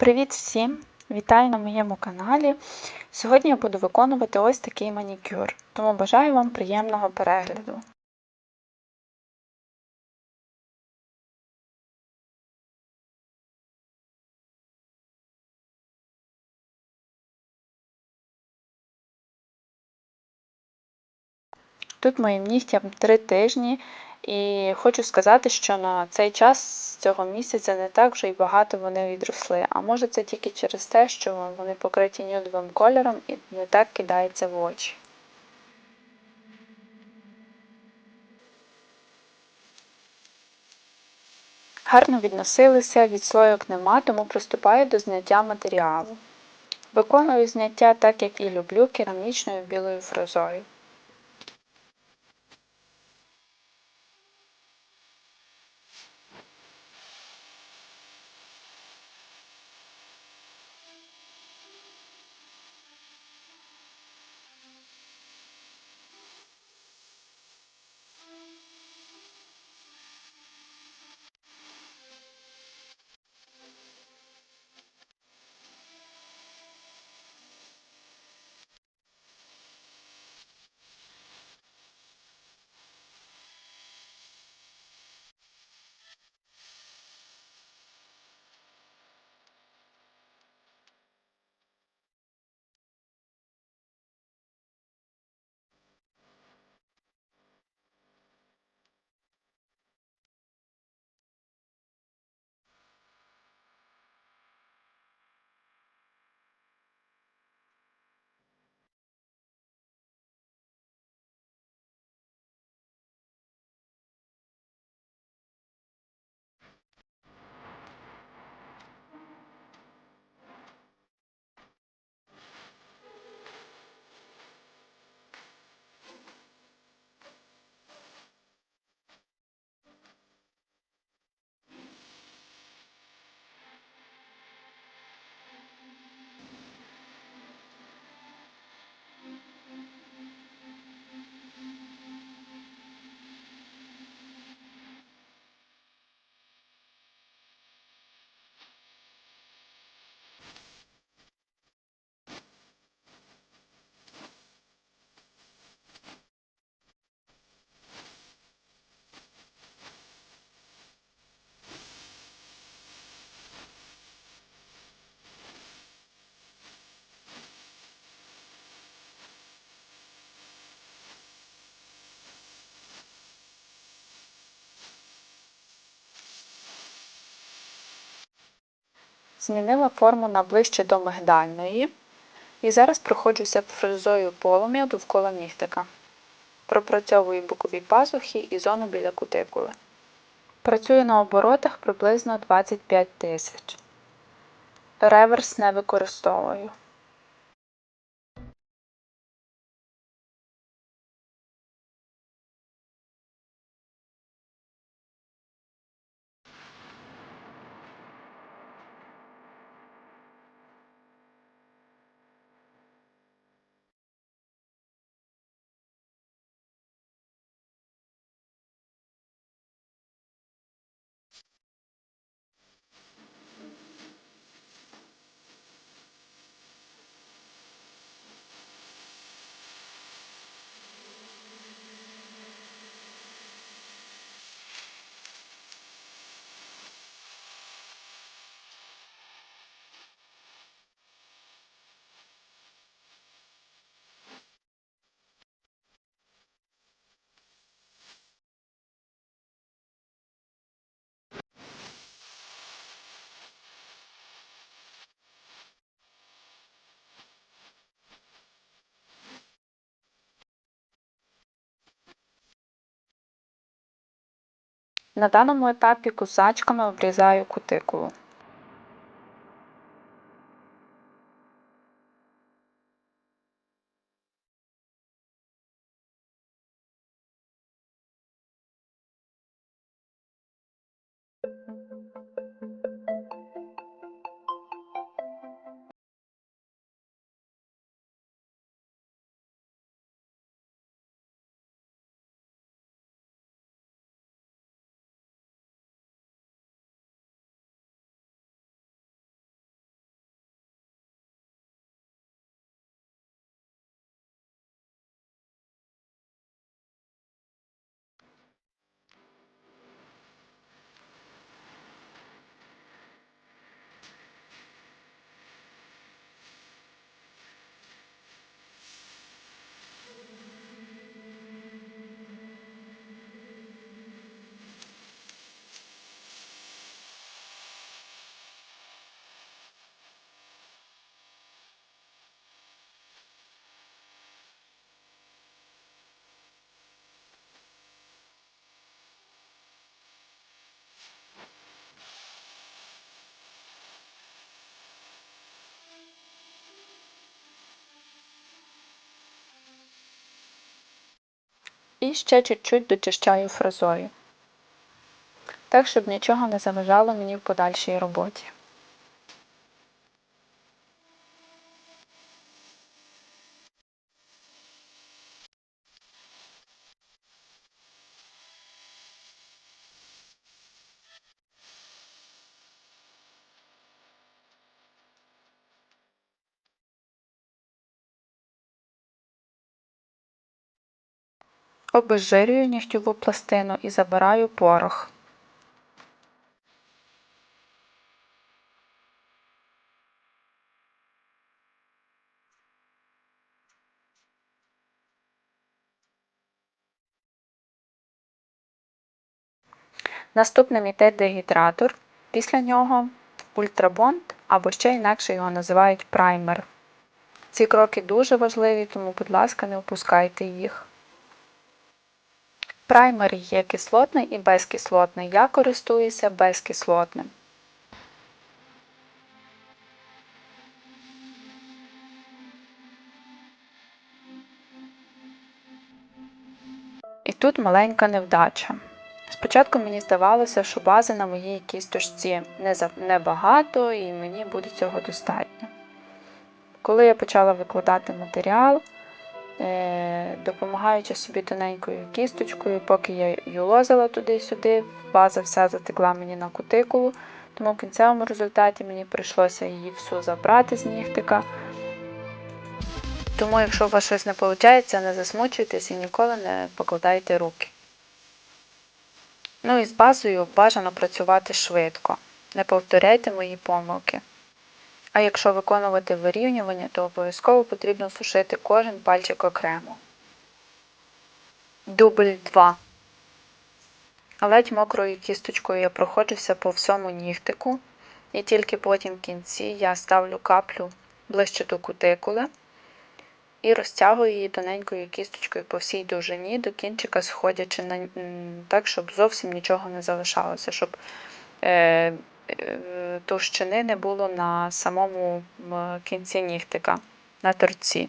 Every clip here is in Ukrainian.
Привіт всім! Вітаю на моєму каналі. Сьогодні я буду виконувати ось такий манікюр, тому бажаю вам приємного перегляду. Тут моїм нігтям 3 тижні, і хочу сказати, що на цей час цього місяця не так вже й багато вони відросли. А може це тільки через те, що вони покриті нюдовим кольором і не так кидається в очі. Гарно відносилися, відслойок нема, тому приступаю до зняття матеріалу. Виконую зняття так, як і люблю, керамічною білою фрезою. Змінила форму на ближче до мигдальної. І зараз проходжуся фрезою полум'я довкола нігтика. Пропрацьовую бокові пазухи і зону біля кутикули. Працюю на оборотах приблизно 25 тисяч. Реверс не використовую. На даному етапі кусачками обрізаю кутикулу. І ще чуть-чуть дочищаю фрезою. Так, щоб нічого не заважало мені в подальшій роботі. Обезжирюю нігтєву пластину і забираю порох. Наступним йде дегідратор, після нього ультрабонд або ще інакше його називають праймер. Ці кроки дуже важливі, тому, будь ласка, не опускайте їх. Праймер є кислотний і безкислотний. Я користуюся безкислотним. І тут маленька невдача. Спочатку мені здавалося, що бази на моїй кісточці небагато і мені буде цього достатньо. Коли я почала викладати матеріал, допомагаючи собі тоненькою кісточкою, поки я її лозила туди-сюди, база вся затекла мені на кутикулу, тому в кінцевому результаті мені прийшлося її всю забрати з нігтика. Тому, якщо у вас щось не виходить, не засмучуйтесь і ніколи не покладайте руки. Ну і з базою бажано працювати швидко. Не повторяйте мої помилки. А якщо виконувати вирівнювання, то обов'язково потрібно сушити кожен пальчик окремо. Дубль 2. Ледь мокрою кісточкою я проходжуся по всьому нігтику, і тільки потім в кінці я ставлю каплю ближче до кутикули і розтягую її тоненькою кісточкою по всій довжині до кінчика, сходячи на, так, щоб зовсім нічого не залишалося, щоб е, товщини не було на самому кінці нігтика, на торці.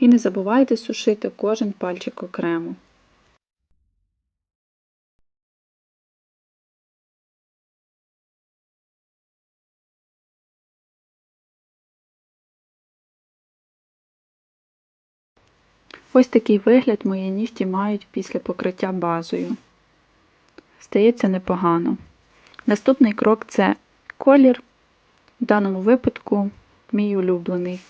І не забувайте сушити кожен пальчик окремо. Ось такий вигляд мої нігті мають після покриття базою. Стається непогано. Наступний крок це колір, в даному випадку мій улюблений.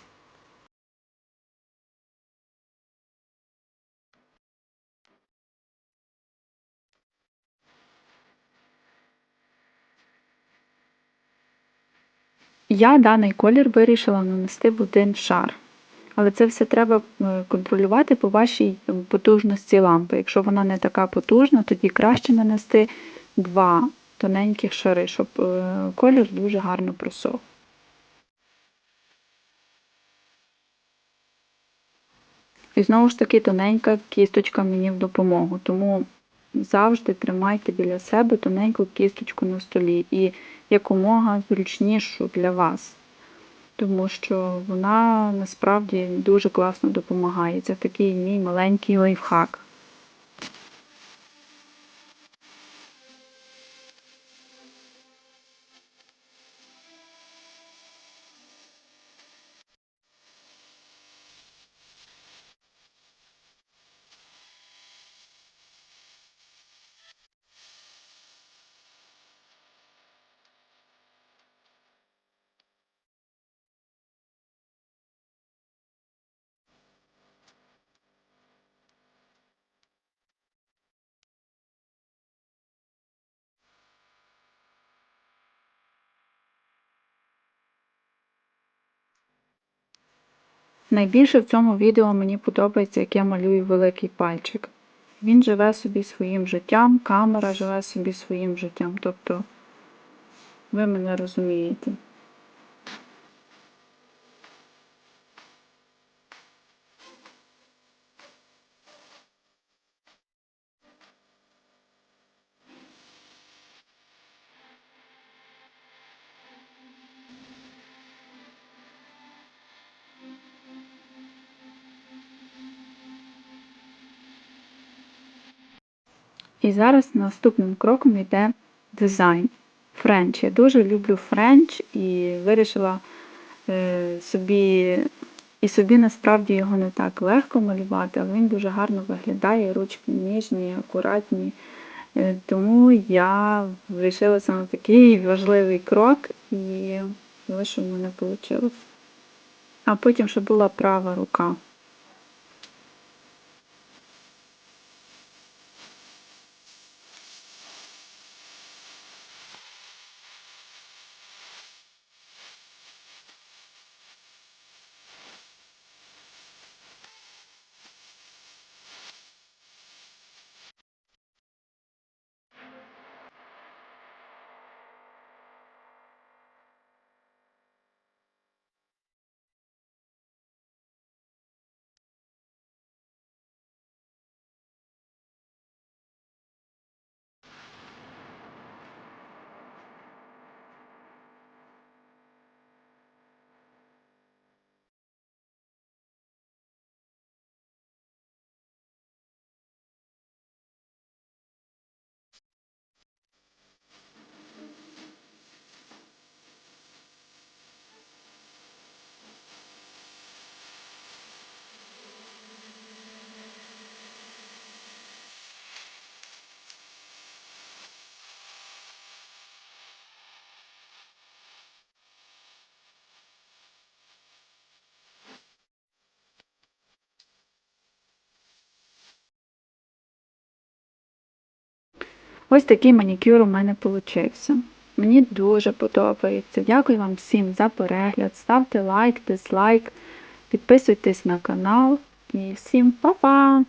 Я даний колір вирішила нанести в один шар. Але це все треба е, контролювати по вашій потужності лампи. Якщо вона не така потужна, тоді краще нанести два тоненьких шари, щоб е, колір дуже гарно просох. І знову ж таки тоненька кісточка мені в допомогу. Тому завжди тримайте біля себе тоненьку кісточку на столі і якомога зручнішу для вас. Тому що вона насправді дуже класно допомагає. Це такий мій маленький лайфхак. Найбільше в цьому відео мені подобається, як я малюю великий пальчик. Він живе собі своїм життям, камера живе собі своїм життям. Тобто ви мене розумієте. І зараз наступним кроком йде дизайн. Френч. Я дуже люблю френч і вирішила е, собі, і собі насправді його не так легко малювати, але він дуже гарно виглядає, ручки ніжні, акуратні. Е, тому я вирішилася на такий важливий крок і вийшло в мене вийшло. А потім ще була права рука. Ось такий манікюр у мене получився. Мені дуже подобається. Дякую вам всім за перегляд. Ставте лайк, дизлайк, підписуйтесь на канал і всім па-па!